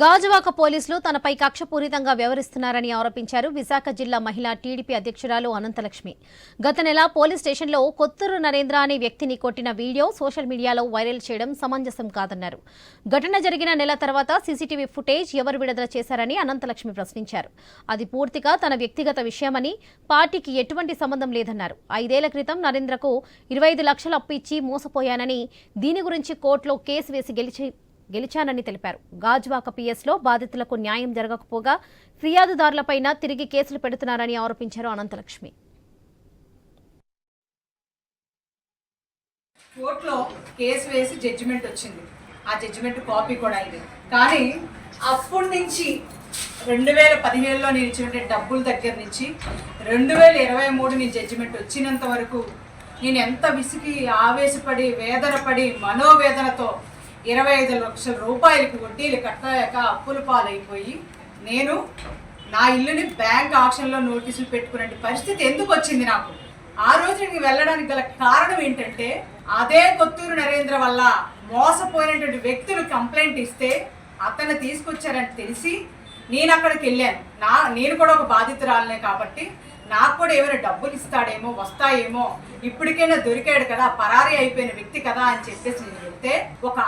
గాజువాక పోలీసులు తనపై కక్షపూరితంగా వ్యవహరిస్తున్నారని ఆరోపించారు విశాఖ జిల్లా మహిళా టీడీపీ అధ్యక్షురాలు అనంతలక్ష్మి. గత నెల పోలీస్ స్టేషన్లో కొత్తూరు నరేంద్ర అనే వ్యక్తిని కొట్టిన వీడియో సోషల్ మీడియాలో వైరల్ చేయడం సమంజసం కాదన్నారు. ఘటన జరిగిన నెల తర్వాత సీసీటీవీ ఫుటేజ్ ఎవరు విడుదల చేశారని అనంతలక్ష్మి ప్రశ్నించారు. అది పూర్తిగా తన వ్యక్తిగత విషయమని పార్టీకి ఎటువంటి సంబంధం లేదన్నారు. ఐదేళ్ళ క్రితం నరేంద్రకు ఇరవై ఐదు లక్షలు అప్పు ఇచ్చి మోసపోయానని దీని గురించి కోర్టులో కేసు వేసి గెలిచి గెలిచానని తెలిపారు. గాజువాక పిఎస్లో బాధితులకు న్యాయం జరగకపోగా ఫిర్యాదుదారులపైన తిరిగి కేసులు పెడుతున్నారని ఆరోపించారు అనంతలక్ష్మి. కోర్టులో కేసు వేసి జడ్జిమెంట్ వచ్చింది. ఆ జడ్జిమెంట్ కాపీ కూడా అయింది కానీ అప్పటి నుంచి రెండు వేల పదిహేడులో నేను ఇచ్చినటువంటి డబ్బుల దగ్గర నుంచి రెండు వేల ఇరవై మూడు నీ జడ్జిమెంట్ వచ్చినంత వరకు నేను ఎంత విసిగి ఆవేశపడి వేదనపడి మనోవేదనతో ఇరవై ఐదు లక్షల రూపాయలకి వడ్డీలు కట్టలేక అప్పుల పాలైపోయి నేను నా ఇల్లుని బ్యాంక్ ఆప్షన్లో నోటీసులు పెట్టుకునే పరిస్థితి ఎందుకు వచ్చింది నాకు? ఆ రోజు నేను వెళ్ళడానికి గల కారణం ఏంటంటే అదే కొత్తూరు నరేంద్ర వల్ల మోసపోయినటువంటి వ్యక్తులు కంప్లైంట్ ఇస్తే అతన్ని తీసుకొచ్చారని తెలిసి నేను అక్కడికి వెళ్ళాను. నా నేను కూడా ఒక బాధితురాలనే కాబట్టి నాకు కూడా ఏమైనా డబ్బులు ఇస్తాడేమో వస్తాయేమో ఇప్పటికైనా దొరికాడు కదా పరారీ అయిపోయిన వ్యక్తి కదా అని చెప్పేసి నేను వెళ్తే ఒక